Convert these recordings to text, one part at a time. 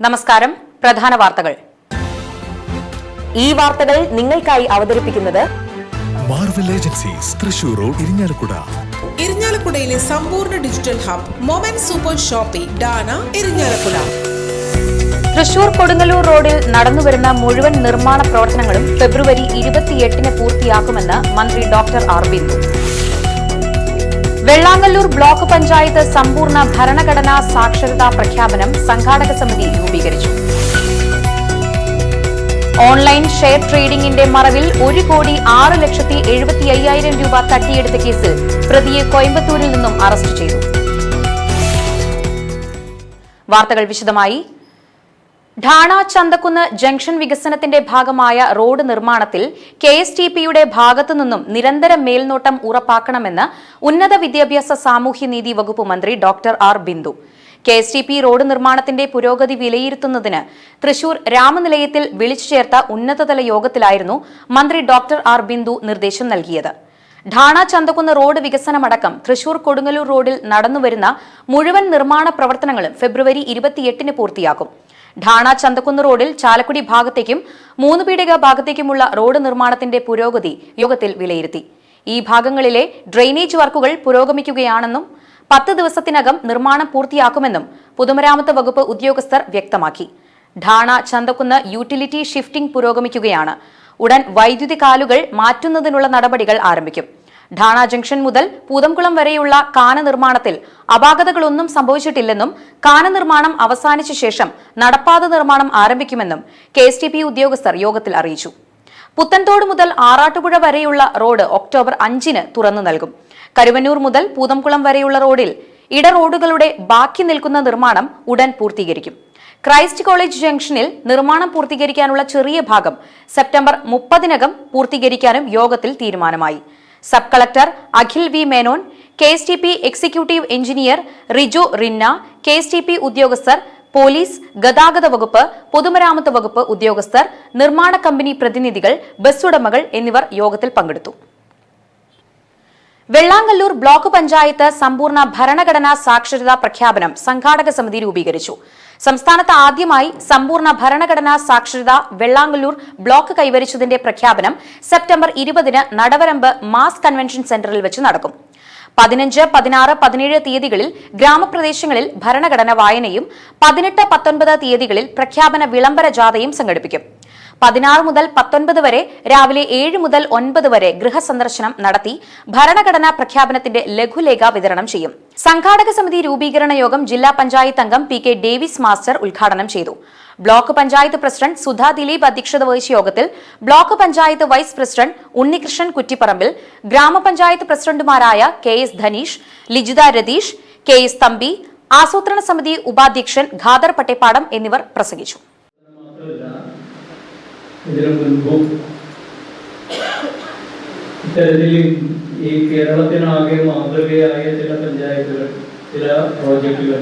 നമസ്കാരം. പ്രധാന വാർത്തകൾ. ഈ വാർത്തകൾ നിങ്ങൾക്കായി അവതരിപ്പിക്കുന്നത് Marvel agencies Thrissur road Irinjalakuda ഇരിഞ്ഞാലക്കുടയിലെ സമ്പൂർണ digital hub moment super shopping Dana Irinjalakuda Thrissur Kodungallur റോഡിൽ നടന്നുവരുന്ന മുഴുവൻ നിർമ്മാണ പ്രവർത്തനങ്ങളും ഫെബ്രുവരി ഇരുപത്തിയെട്ടിന് പൂർത്തിയാക്കുമെന്ന് മന്ത്രി doctor R Bindu Vellangallur block panchayat സമ്പൂർണ ഭരണഘടനാ സാക്ഷരതാ പ്രഖ്യാപനം സംഘാടക സമിതി രൂപീകരിച്ചു. ഓൺലൈൻ ഷെയർ ട്രേഡിംഗിന്റെ മറവിൽ ഒരു കോടി ആറ് ലക്ഷത്തി എഴുപത്തി അയ്യായിരം രൂപ തട്ടിയെടുത്ത കേസിൽ പ്രതിയെ കോയമ്പത്തൂരിൽ നിന്നും അറസ്റ്റ് ചെയ്തു. വാർത്തകൾ വിശദമായി. ഢാണ ചന്തക്കുന്ന് ജംഗ്ഷൻ വികസനത്തിന്റെ ഭാഗമായ റോഡ് നിർമ്മാണത്തിൽ കെ എസ് ടി പിയുടെ ഭാഗത്തുനിന്നും നിരന്തര മേൽനോട്ടം ഉറപ്പാക്കണമെന്ന് ഉന്നത വിദ്യാഭ്യാസ സാമൂഹ്യനീതി വകുപ്പ് മന്ത്രി doctor R. Bindu. K S T P road നിർമ്മാണത്തിന്റെ പുരോഗതി വിലയിരുത്തുന്നതിന് തൃശൂർ രാമനിലയത്തിൽ വിളിച്ചു ചേർത്ത ഉന്നതതല യോഗത്തിലായിരുന്നു മന്ത്രി ഡോക്ടർ ആർ. ബിന്ദു നിർദ്ദേശം നൽകിയത്. ഢാണ ചന്തക്കുന്ന് റോഡ് വികസനമടക്കം തൃശൂർ കൊടുങ്ങല്ലൂർ റോഡിൽ നടന്നുവരുന്ന മുഴുവൻ നിർമ്മാണ പ്രവർത്തനങ്ങളും ഫെബ്രുവരി ഇരുപത്തിയെട്ടിന് പൂർത്തിയാക്കും ഢാണ ചന്തക്കുന്ന് റോഡിൽ ചാലക്കുടി ഭാഗത്തേക്കും മൂന്ന് പീടിക ഭാഗത്തേക്കുമുള്ള റോഡ് നിർമ്മാണത്തിന്റെ പുരോഗതി യോഗത്തിൽ വിലയിരുത്തി. ഈ ഭാഗങ്ങളിലെ ഡ്രെയിനേജ് വർക്കുകൾ പുരോഗമിക്കുകയാണെന്നും പത്ത് ദിവസത്തിനകം നിർമ്മാണം പൂർത്തിയാക്കുമെന്നും പൊതുമരാമത്ത് വകുപ്പ് ഉദ്യോഗസ്ഥർ വ്യക്തമാക്കി. ഢാണ ചന്തക്കുന്ന് യൂട്ടിലിറ്റി ഷിഫ്റ്റിംഗ് പുരോഗമിക്കുകയാണ്. ഉടൻ വൈദ്യുതി കാലുകൾ മാറ്റുന്നതിനുള്ള നടപടികൾ ആരംഭിക്കും. ഢാണ ജംഗ്ഷൻ മുതൽ പൂതംകുളം വരെയുള്ള കാന നിർമ്മാണത്തിൽ അപാകതകളൊന്നും സംഭവിച്ചിട്ടില്ലെന്നും കാന നിർമ്മാണം അവസാനിച്ച ശേഷം നടപ്പാത നിർമ്മാണം ആരംഭിക്കുമെന്നും കെ ഉദ്യോഗസ്ഥർ യോഗത്തിൽ അറിയിച്ചു. പുത്തൻതോട് മുതൽ ആറാട്ടുപുഴ വരെയുള്ള റോഡ് ഒക്ടോബർ അഞ്ചിന് തുറന്നു നൽകും. കരുവന്നൂർ മുതൽ പൂതംകുളം വരെയുള്ള റോഡിൽ ഇട റോഡുകളുടെ ബാക്കി നിൽക്കുന്ന നിർമ്മാണം ഉടൻ പൂർത്തീകരിക്കും. ക്രൈസ്റ്റ് കോളേജ് ജംഗ്ഷനിൽ നിർമ്മാണം പൂർത്തീകരിക്കാനുള്ള ചെറിയ ഭാഗം സെപ്റ്റംബർ മുപ്പതിനകം പൂർത്തീകരിക്കാനും യോഗത്തിൽ തീരുമാനമായി. Sub collector Akhil V Menon K S T P executive engineer Riju Rinna K S T P ഉദ്യോഗസ്ഥർ പോലീസ് ഗതാഗത വകുപ്പ് പൊതുമരാമത്ത് വകുപ്പ് ഉദ്യോഗസ്ഥർ നിർമ്മാണ കമ്പനി പ്രതിനിധികൾ ബസ് ഉടമകൾ എന്നിവർ യോഗത്തിൽ പങ്കെടുത്തു. വെള്ളാങ്കല്ലൂർ ബ്ലോക്ക് പഞ്ചായത്ത് സമ്പൂർണ ഭരണഘടനാ സാക്ഷരതാ പ്രഖ്യാപനം സംഘാടക സമിതി രൂപീകരിച്ചു. സംസ്ഥാനത്ത് ആദ്യമായി സമ്പൂർണ ഭരണഘടനാ സാക്ഷരത വെള്ളാങ്കല്ലൂർ ബ്ലോക്ക് കൈവരിച്ചതിന്റെ പ്രഖ്യാപനം സെപ്റ്റംബർ ഇരുപതിന് നടവരമ്പ് മാസ് കൺവെൻഷൻ സെന്ററിൽ വെച്ച് നടക്കും. പതിനഞ്ച് പതിനാറ് പതിനേഴ് തീയതികളിൽ ഗ്രാമപ്രദേശങ്ങളിൽ ഭരണഘടന വായനയും പതിനെട്ട് പത്തൊൻപത് തീയതികളിൽ പ്രഖ്യാപന വിളംബര ജാഥയും സംഘടിപ്പിക്കും. പതിനാറ് മുതൽ പത്തൊൻപത് വരെ രാവിലെ ഏഴ് മുതൽ ഒൻപത് വരെ ഗൃഹസന്ദർശനം നടത്തി ഭരണഘടനാ പ്രഖ്യാപനത്തിന്റെ ലഘുലേഖ വിതരണം ചെയ്യും. സംഘാടക സമിതി രൂപീകരണ യോഗം ജില്ലാ പഞ്ചായത്ത് അംഗം പി കെ ഡേവിസ് മാസ്റ്റർ ഉദ്ഘാടനം ചെയ്തു. ബ്ലോക്ക് പഞ്ചായത്ത് പ്രസിഡന്റ് സുധാ ദിലീപ് അധ്യക്ഷത വഹിച്ച യോഗത്തിൽ block panchayat vice president Unnikrishnan Kuttiparambil ഗ്രാമപഞ്ചായത്ത് പ്രസിഡന്റുമാരായ K S Dhaneesh Lijitha Ratheesh K S Thampi ആസൂത്രണ സമിതി ഉപാധ്യക്ഷൻ ഖാദർ പട്ടേപ്പാടം എന്നിവർ പ്രസംഗിച്ചു. ഇതിനു മുൻപും ഇത്തരത്തിൽ ഈ കേരളത്തിനാകെ മാതൃകയായ ചില പഞ്ചായത്തുകൾ ചില പ്രോജക്റ്റുകൾ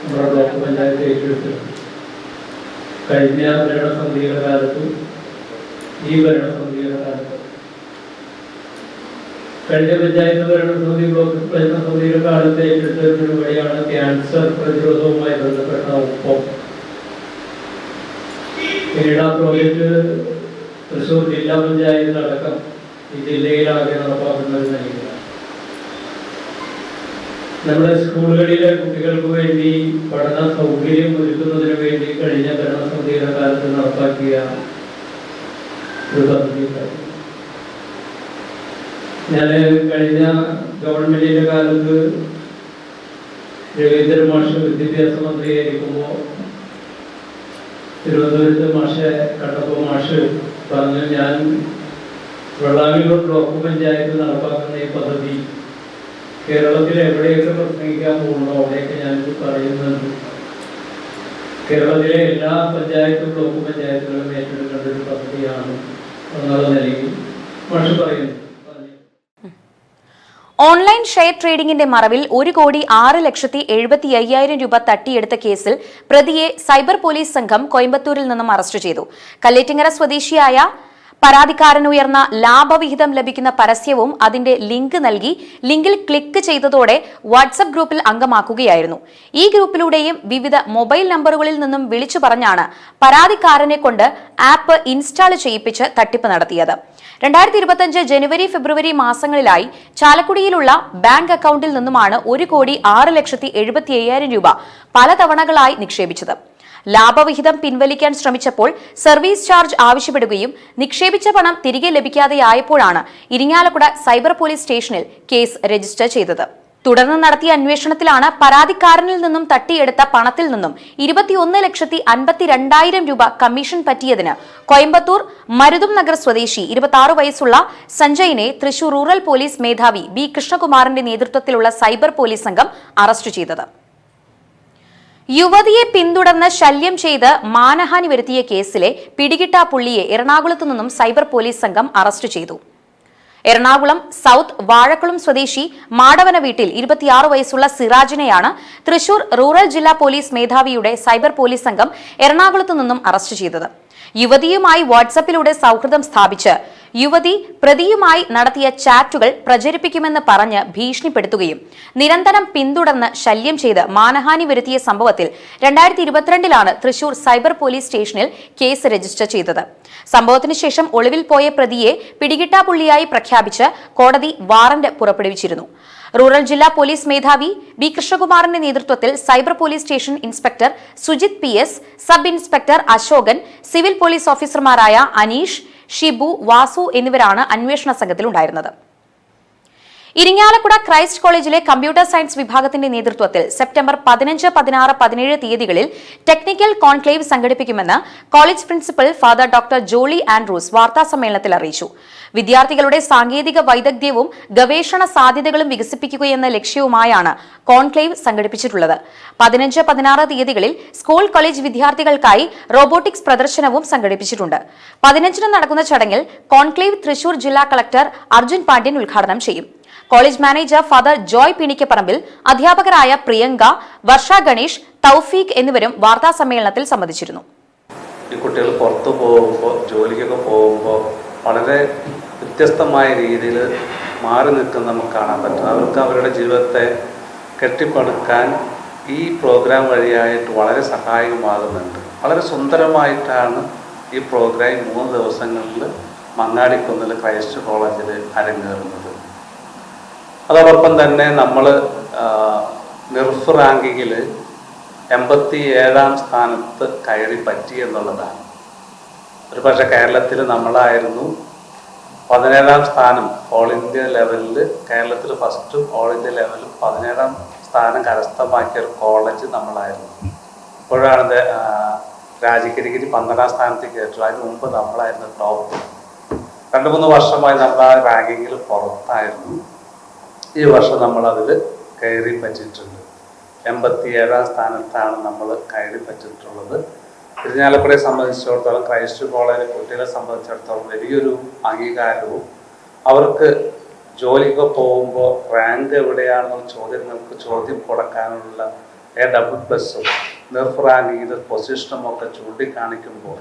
നമ്മുടെ ബ്ലോക്ക് പഞ്ചായത്ത് ഏറ്റെടുത്തിട്ടുണ്ട് കഴിഞ്ഞ ഭരണസമിതിയുടെ കാലത്ത് ഈ ഭരണസമിതിയുടെ കാലത്ത്. കഴിഞ്ഞ പഞ്ചായത്ത് ഭരണസമിതി ബ്ലോക്ക് ഭരണസമിതിയുടെ കാലത്ത് ഏറ്റെടുത്ത ഒരു പരിപാടിയാണ് ക്യാൻസർ പ്രതിരോധവുമായി ബന്ധപ്പെട്ട ഒപ്പം പിന്നീട് പ്രോജക്റ്റ് തൃശ്ശൂർ ജില്ലാ പഞ്ചായത്തിൽ അടക്കം ഈ ജില്ലയിലാകെ നടപ്പാക്കുന്നത് നൽകുക നമ്മുടെ സ്കൂളുകളിലെ കുട്ടികൾക്ക് വേണ്ടി പഠന സൗകര്യം ഒരുക്കുന്നതിന് വേണ്ടി കഴിഞ്ഞ ഭരണസമിതിയുടെ കാലത്ത് നടപ്പാക്കിയ ഒരു പദ്ധതി. ഞാൻ കഴിഞ്ഞ ഗവൺമെന്റിന്റെ കാലത്ത് രവീന്ദ്രമാഷ് വിദ്യാഭ്യാസ മന്ത്രിയായിരിക്കുമ്പോൾ തിരുവനന്തപുരത്ത് മാഷെ കണ്ടപ്പോൾ മാഷ് പറഞ്ഞു ഞാൻ വെള്ളാവിലൂർ ബ്ലോക്ക് പഞ്ചായത്ത് നടപ്പാക്കുന്ന ഈ പദ്ധതി കേരളത്തിൽ എവിടെയൊക്കെ പ്രസംഗിക്കാൻ പോകുന്നോ അവിടെയൊക്കെ ഞാനിത് പറയുന്നുണ്ട് കേരളത്തിലെ എല്ലാ പഞ്ചായത്ത് ബ്ലോക്ക് പഞ്ചായത്തുകളും ഏറ്റെടുക്കേണ്ട ഒരു പദ്ധതിയാണ് എന്നുള്ള നിലയിൽ മാഷ് പറയുന്നു. ഓൺലൈൻ ഷെയർ ട്രേഡിംഗിന്റെ മറവിൽ ഒരു കോടി ആറ് ലക്ഷത്തി എഴുപത്തി അയ്യായിരം രൂപ തട്ടിയെടുത്ത കേസിൽ പ്രതിയെ സൈബർ പോലീസ് സംഘം കോയമ്പത്തൂരിൽ നിന്നും അറസ്റ്റ് ചെയ്തു. കല്ലേറ്റിങ്ങര സ്വദേശിയായ പരാതിക്കാരനുയർന്ന ലാഭവിഹിതം ലഭിക്കുന്ന പരസ്യവും അതിന്റെ ലിങ്ക് നൽകി ലിങ്കിൽ ക്ലിക്ക് ചെയ്തതോടെ വാട്സപ്പ് ഗ്രൂപ്പിൽ അംഗമാക്കുകയായിരുന്നു. ഈ ഗ്രൂപ്പിലൂടെയും വിവിധ മൊബൈൽ നമ്പറുകളിൽ നിന്നും വിളിച്ചു പറഞ്ഞാണ് പരാതിക്കാരനെ കൊണ്ട് ആപ്പ് ഇൻസ്റ്റാൾ ചെയ്യിപ്പിച്ച് തട്ടിപ്പ് നടത്തിയത്. രണ്ടായിരത്തി ഇരുപത്തിയഞ്ച് ജനുവരി ഫെബ്രുവരി മാസങ്ങളിലായി ചാലക്കുടിയിലുള്ള ബാങ്ക് അക്കൗണ്ടിൽ നിന്നുമാണ് ഒരു കോടി ആറ് ലക്ഷത്തി എഴുപത്തി അയ്യായിരം രൂപ പല തവണകളായി നിക്ഷേപിച്ചത്. ലാഭവിഹിതം പിൻവലിക്കാൻ ശ്രമിച്ചപ്പോൾ സർവീസ് ചാർജ് ആവശ്യപ്പെടുകയും നിക്ഷേപിച്ച പണം തിരികെ ലഭിക്കാതെയായപ്പോഴാണ് ഇരിങ്ങാലക്കുട സൈബർ പോലീസ് സ്റ്റേഷനിൽ കേസ് രജിസ്റ്റർ ചെയ്തത്. തുടർന്ന് നടത്തിയ അന്വേഷണത്തിലാണ് പരാതിക്കാരനിൽ നിന്നും തട്ടിയെടുത്ത പണത്തിൽ നിന്നും ഇരുപത്തിയൊന്ന് ലക്ഷത്തി അൻപത്തിരണ്ടായിരം രൂപ കമ്മീഷൻ പറ്റിയതിന് കോയമ്പത്തൂർ മരുതും നഗർ സ്വദേശി ഇരുപത്തി വയസ്സുള്ള സഞ്ജയിനെ തൃശൂർ റൂറൽ പോലീസ് മേധാവി ബി കൃഷ്ണകുമാറിന്റെ നേതൃത്വത്തിലുള്ള സൈബർ പോലീസ് സംഘം അറസ്റ്റ് ചെയ്തത്. യുവതിയെ പിന്തുടർന്ന് ശല്യം ചെയ്ത് മാനഹാനി വരുത്തിയ കേസിലെ പിടികിട്ടാ പുള്ളിയെ എറണാകുളത്തു നിന്നും സൈബർ പോലീസ് സംഘം അറസ്റ്റ് ചെയ്തു. എറണാകുളം സൗത്ത് വാഴക്കുളം സ്വദേശി മാടവന വീട്ടിൽ ഇരുപത്തിയാറ് വയസ്സുള്ള സിറാജിനെയാണ് തൃശൂർ റൂറൽ ജില്ലാ പോലീസ് മേധാവിയുടെ സൈബർ പോലീസ് സംഘം എറണാകുളത്തു നിന്നും അറസ്റ്റ് ചെയ്തത്. യുവതിയുമായി വാട്സപ്പിലൂടെ സൗഹൃദം സ്ഥാപിച്ച് യുവതി പ്രതിയുമായി നടത്തിയ ചാറ്റുകൾ പ്രചരിപ്പിക്കുമെന്ന് പറഞ്ഞ് ഭീഷണിപ്പെടുത്തുകയും നിരന്തരം പിന്തുടർന്ന് ശല്യം ചെയ്ത് മാനഹാനി വരുത്തിയ സംഭവത്തിൽ രണ്ടായിരത്തി ഇരുപത്തിരണ്ടിലാണ് തൃശൂർ സൈബർ പോലീസ് സ്റ്റേഷനിൽ കേസ് രജിസ്റ്റർ ചെയ്തത്. സംഭവത്തിന് ശേഷം ഒളിവിൽ പോയ പ്രതിയെ പിടികിട്ടാപ്പുള്ളിയായി പ്രഖ്യാപിച്ച് കോടതി വാറന്റ് പുറപ്പെടുവിച്ചിരുന്നു. റൂറൽ ജില്ലാ പോലീസ് മേധാവി ബി കൃഷ്ണകുമാറിന്റെ നേതൃത്വത്തിൽ cyber police station inspector Sujith P S sub inspector Ashokan civil police ഓഫീസർമാരായ അനീഷ് ഷിബു വാസു എന്നിവരാണ് അന്വേഷണ സംഘത്തിലുണ്ടായിരുന്നത്. ഇരിങ്ങാലക്കുട ക്രൈസ്റ്റ് കോളേജിലെ കമ്പ്യൂട്ടർ സയൻസ് വിഭാഗത്തിന്റെ നേതൃത്വത്തിൽ സെപ്റ്റംബർ പതിനഞ്ച് പതിനാറ് പതിനേഴ് തീയതികളിൽ ടെക്നിക്കൽ കോൺക്ലേവ് സംഘടിപ്പിക്കുമെന്ന് college principal father doctor Jolly Andrews വാർത്താസമ്മേളനത്തിൽ അറിയിച്ചു. വിദ്യാർത്ഥികളുടെ സാങ്കേതിക വൈദഗ്ധ്യവും ഗവേഷണ സാധ്യതകളും വികസിപ്പിക്കുകയെന്ന ലക്ഷ്യവുമായാണ് കോൺക്ലേവ് സംഘടിപ്പിച്ചിട്ടുള്ളത്. പതിനഞ്ച് പതിനാറ് തീയതികളിൽ സ്കൂൾ കോളേജ് വിദ്യാർത്ഥികൾക്കായി റോബോട്ടിക്സ് പ്രദർശനവും സംഘടിപ്പിച്ചിട്ടുണ്ട്. പതിനഞ്ചിന് നടക്കുന്ന ചടങ്ങിൽ കോൺക്ലേവ് തൃശൂർ ജില്ലാ കളക്ടർ അർജുൻ പാണ്ഡ്യൻ ഉദ്ഘാടനം ചെയ്യും. College manager father Joy Pinikkaparambil അധ്യാപകരായ പ്രിയങ്ക വർഷ ഗണേഷ് തൗഫീഖ് എന്നിവരും വാർത്താ സമ്മേളനത്തിൽ സംബന്ധിച്ചിരുന്നു. ഈ കുട്ടികൾ പുറത്തു പോകുമ്പോൾ ജോലിക്കൊക്കെ പോകുമ്പോൾ വളരെ വ്യത്യസ്തമായ രീതിയിൽ മാറി നിൽക്കുന്ന നമുക്ക് കാണാൻ പറ്റും. അവർക്ക് അവരുടെ ജീവിതത്തെ കെട്ടിപ്പടുക്കാൻ ഈ പ്രോഗ്രാം വഴിയായിട്ട് വളരെ സഹായകമാകുന്നുണ്ട്. വളരെ സുന്ദരമായിട്ടാണ് ഈ പ്രോഗ്രാം മൂന്ന് ദിവസങ്ങളിൽ മങ്ങാടിക്കുന്നിൽ ക്രൈസ്റ്റ് കോളേജിൽ അരങ്ങേറുന്നത്. അതോടൊപ്പം തന്നെ നമ്മൾ നിർഫ് റാങ്കിങ്ങിൽ എൺപത്തി ഏഴാം സ്ഥാനത്ത് കയറി പറ്റി എന്നുള്ളതാണ്. ഒരു കേരളത്തിൽ നമ്മളായിരുന്നു പതിനേഴാം സ്ഥാനം ഓൾ ഇന്ത്യ ലെവലിൽ കേരളത്തിൽ ഫസ്റ്റും ഓൾ ഇന്ത്യ ലെവലിൽ പതിനേഴാം സ്ഥാനം കരസ്ഥമാക്കിയ ഒരു കോളേജ് നമ്മളായിരുന്നു. ഇപ്പോഴാണ് രാജഗിരിഗിരി പന്ത്രണ്ടാം സ്ഥാനത്ത് കയറ്റുള്ളൂ അതിന് മുമ്പ് നമ്മളായിരുന്നു ടോപ്പ് രണ്ട് മൂന്ന് വർഷമായി നമ്മൾ ആ റാങ്കിങ്ങിൽ പുറത്തായിരുന്നു. ഈ വർഷം നമ്മൾ അതിൽ കയറി പറ്റിയിട്ടുണ്ട്. എൺപത്തി ഏഴാം സ്ഥാനത്താണ് നമ്മൾ കയറി പറ്റിയിട്ടുള്ളത്. ഇരിഞ്ഞാലക്കുടയെ സംബന്ധിച്ചിടത്തോളം ക്രൈസ്റ്റ് കോളേജ് കുട്ടികളെ സംബന്ധിച്ചിടത്തോളം വലിയൊരു അംഗീകാരവും. അവർക്ക് ജോലിക്ക് പോകുമ്പോൾ റാങ്ക് എവിടെയാണെന്നുള്ള ചോദ്യങ്ങൾക്ക് ചോദ്യം കൊടുക്കാനുള്ള എ ഡബിൾ പ്ലസും ഇത് പൊസിഷനും ഒക്കെ ചൂണ്ടിക്കാണിക്കുമ്പോൾ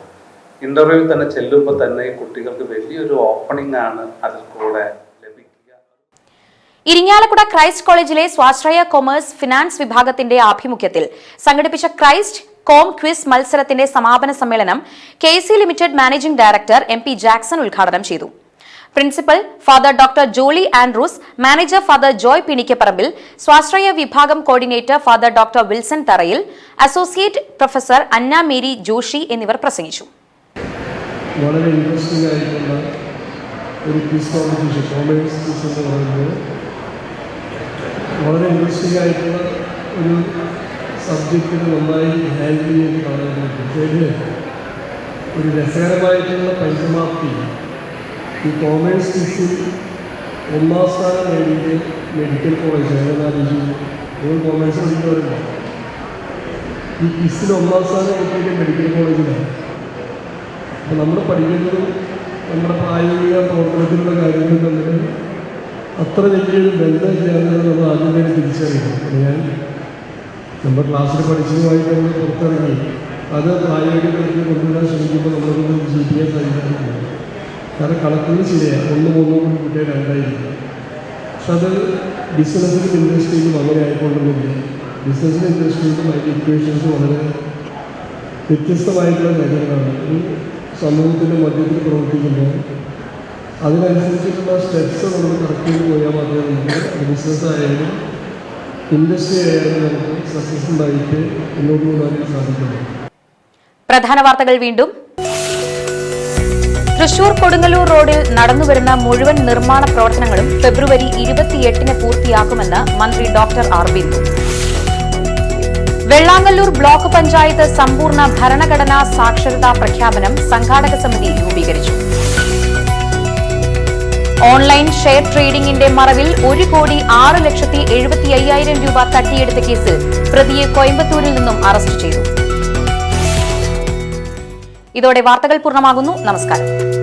ഇന്റർവ്യൂ തന്നെ ചെല്ലുമ്പോൾ തന്നെ ഈ കുട്ടികൾക്ക് വലിയൊരു ഓപ്പണിംഗ് ആണ് അതിൽ കൂടെ ഇരിങ്ങാലക്കുട ക്രൈസ്റ്റ് കോളേജിലെ സ്വാശ്രയ കൊമേഴ്സ് ഫിനാൻസ് വിഭാഗത്തിന്റെ ആഭിമുഖ്യത്തിൽ സംഘടിപ്പിച്ച ക്രൈസ്റ്റ് കോം ക്വിസ് മത്സരത്തിന്റെ സമാപന സമ്മേളനം K C limited managing director M P Jackson ഉദ്ഘാടനം ചെയ്തു. Principal father doctor Jolly Andrews manager father Joy Pinikkaparambil സ്വാശ്രയ വിഭാഗം കോർഡിനേറ്റർ ഫാദർ ഡോക്ടർ വിൽസൺ തറയിൽ associate professor Anna Mary Joshi എന്നിവർ പ്രസംഗിച്ചു. വളരെ ഇൻട്രസ്റ്റിംഗ് ആയിട്ടുള്ള ഒരു ക്വിസ് കോമ്പറ്റീഷൻ കോമേഴ്സ് ക്വിസ് എന്ന് പറയുന്നത്. വളരെ ഇൻട്രസ്റ്റിംഗ് ആയിട്ടുള്ള ഒരു സബ്ജക്റ്റിന് നന്നായി ഹാൻഡിൽ ചെയ്ത് പറ്റും ഇതിൽ ഒരു രസകരമായിട്ടുള്ള പരിസമാപ്തി ഈ കോമേഴ്സ് ക്വിസിൽ ഒന്നാം സ്ഥാനം നേടിയത് മെഡിക്കൽ കോളേജ് ഏകദേശം നിങ്ങൾ കോമേഴ്സ് പഠിക്കുന്നവരുണ്ടോ. ഈ ക്വിസിൽ ഒന്നാം സ്ഥാനം കിട്ടിയത് മെഡിക്കൽ കോളേജിലാണ് അപ്പോൾ നമ്മൾ പഠിക്കുന്നതും നമ്മുടെ പ്രായോഗിക പ്രവർത്തനത്തിലുള്ള കാര്യങ്ങളും തമ്മിൽ അത്ര വലിയൊരു ബന്ധമില്ലാതെ നമ്മൾ ആദ്യം തന്നെ തിരിച്ചറിയണം ഞാൻ നമ്മുടെ ക്ലാസ്സിൽ പഠിച്ചതുമായി തന്നെ പുറത്തിറങ്ങി. അത് പ്രായോഗിക കൊണ്ടുവരാൻ ശ്രമിക്കുമ്പോൾ നമ്മളൊന്നും ജി പി എസ് സാധിക്കാറില്ല കാരണം കണക്കുകൾ ശരിയാണ് ഒന്ന് മൂന്നോ കൂടി കൂട്ടിയാൽ രണ്ടായിരിക്കും. പക്ഷെ അത് ബിസിനസ്സിലും ഇൻഡസ്ട്രിയിലും അങ്ങനെ ആയിക്കൊണ്ടൊന്നുമില്ല ബിസിനസ്സിലും ഇൻഡസ്ട്രിയിലും അതിന്റെ ഇക്വേഷൻസ് വളരെ വ്യത്യസ്തമായിട്ടുള്ള കാര്യങ്ങളാണ് ഒരു സമൂഹത്തിന്റെ മധ്യത്തിൽ പ്രവർത്തിക്കുമ്പോൾ അതിനനുസരിച്ചിട്ടുള്ള സ്റ്റെപ്സ് നമ്മൾ കറക്റ്റ് ചെയ്ത് പോയാൽ മാത്രമേ നമുക്ക് ബിസിനസ് പ്രധാന വാർത്തകൾ വീണ്ടും. തൃശൂർ കൊടുങ്ങല്ലൂർ റോഡിൽ നടന്നുവരുന്ന മുഴുവൻ നിർമ്മാണ പ്രവർത്തനങ്ങളും ഫെബ്രുവരി ഇരുപത്തിയെട്ടിന് പൂർത്തിയാക്കുമെന്ന് മന്ത്രി doctor R Bindu. Vellangallur block panchayat സമ്പൂർണ ഭരണഘടനാ സാക്ഷരതാ പ്രഖ്യാപനം സംഘാടക സമിതി രൂപീകരിച്ചു. ഓൺലൈൻ ഷെയർ ട്രേഡിംഗിന്റെ മറവിൽ ഒരു കോടി ആറ് ലക്ഷത്തി എഴുപത്തി അയ്യായിരം രൂപ തട്ടിയെടുത്ത കേസ് പ്രതിയെ കോയമ്പത്തൂരിൽ നിന്നും അറസ്റ്റ് ചെയ്തു. ഇതോടെ വാർത്തകൾ പൂർണമാകുന്നു. നമസ്കാരം.